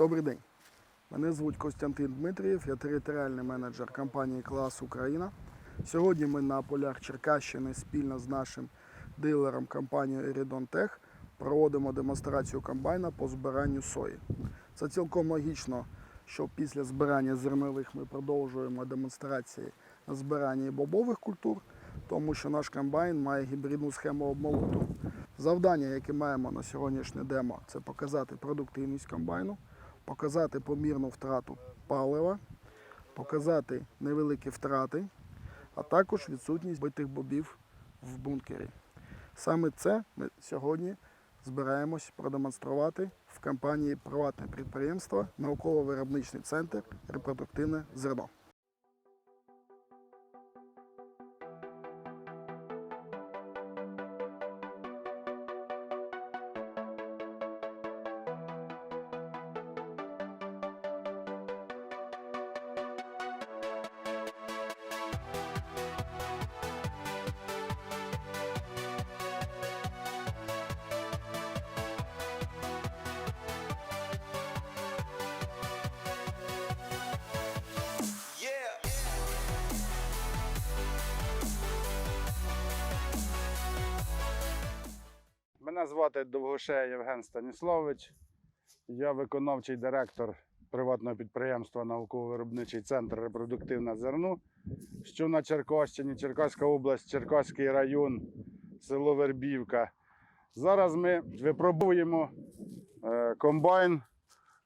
Добрий день. Мене звуть Костянтин Дмитрієв, я територіальний менеджер компанії Клас Україна. Сьогодні ми на полях Черкащини спільно з нашим дилером компанією Eridon Tech проводимо демонстрацію комбайна по збиранню сої. Це цілком логічно, що після збирання зернових ми продовжуємо демонстрації на збиранні бобових культур, тому що наш комбайн має гібридну схему обмолоту. Завдання, яке маємо на сьогоднішнє демо, це показати продуктивність комбайну, показати помірну втрату палива, показати невеликі втрати, а також відсутність битих бобів в бункері. Саме це ми сьогодні збираємось продемонструвати в компанії приватне підприємство науково-виробничний центр репродуктивне зерно. Мене звати Довгошея Євген Станіславович. Я виконавчий директор приватного підприємства Науково-виробничий центр репродуктивне зерно, що на Черкащині, Черкаська область, Черкаський район, село Вербівка. Зараз ми випробуємо е, комбайн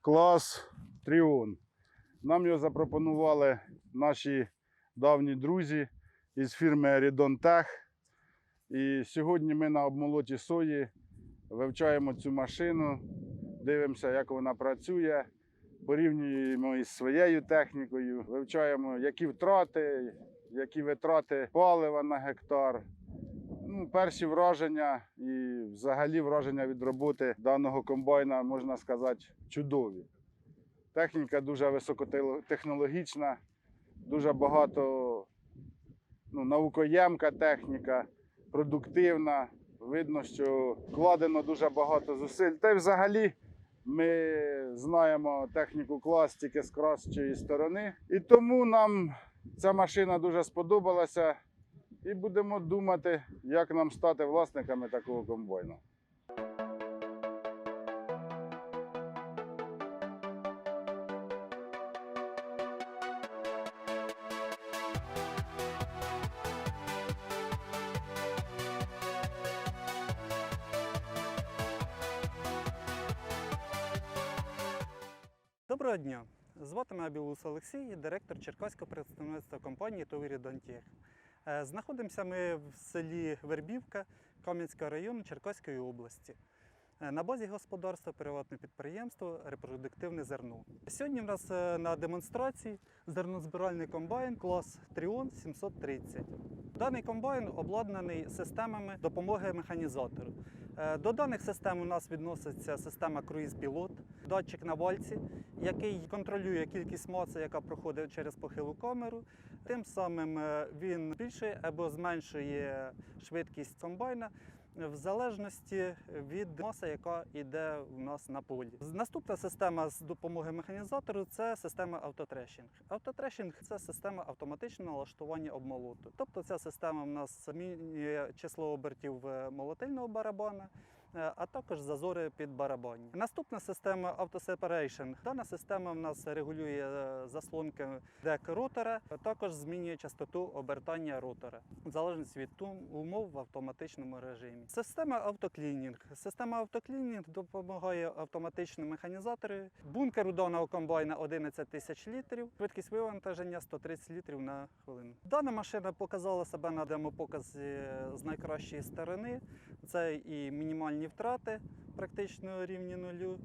клас Тріон. Нам його запропонували наші давні друзі із фірми Tech. І сьогодні ми на обмолоті сої вивчаємо цю машину, дивимося, як вона працює, порівнюємо із своєю технікою, вивчаємо, які втрати, які витрати палива на гектар. Ну, перші враження і взагалі враження від роботи даного комбайна, можна сказати, чудові. Техніка дуже високотехнологічна, дуже багато ну, наукоємка техніка продуктивна. Видно, що вкладено дуже багато зусиль. Та й взагалі ми знаємо техніку клас тільки з кращої сторони. І тому нам ця машина дуже сподобалася. І будемо думати, як нам стати власниками такого комбайну. Доброго дня! Звати мене Білус Олексій, директор Черкаського представництва компанії Товарі Донтєх. Е, Знаходимося ми в селі Вербівка Кам'янського району Черкаської області. Е, На базі господарства приватне підприємство Репродуктивне зерно. Сьогодні в нас е, на демонстрації зернозбиральний комбайн клас Тріон 730. Даний комбайн обладнаний системами допомоги механізатору. До даних систем у нас відноситься система Круїз Пілот, датчик на вальці, який контролює кількість маси, яка проходить через похилу камеру. Тим самим е, він збільшує або зменшує швидкість комбайна в залежності від маси, яка йде у нас на полі. Наступна система з допомоги механізатору це система автотрешінг. Автотрешінг це система автоматичного налаштування обмолоту. Тобто ця система в нас змінює число обертів е, молотильного барабана. Е, А також зазори під барабані. Наступна система Auto-Separation. Дана система в нас регулює е, заслонки дек ротора, а також змінює частоту обертання ротора в залежності від умов в автоматичному режимі. Система автоклінінг. Система автоклінінг допомагає автоматичному механізатору. Бункер у даного комбайна 11 тисяч літрів, швидкість вивантаження 130 літрів на хвилину. Дана машина показала себе на демопоказі з найкращої сторони. Це і мінімальні втрати, практично рівні нулю.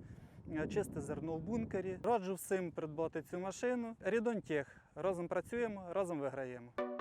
е, чисте зерно в бункері. Раджу всім придбати цю машину. Рідонтех. Разом працюємо, разом виграємо.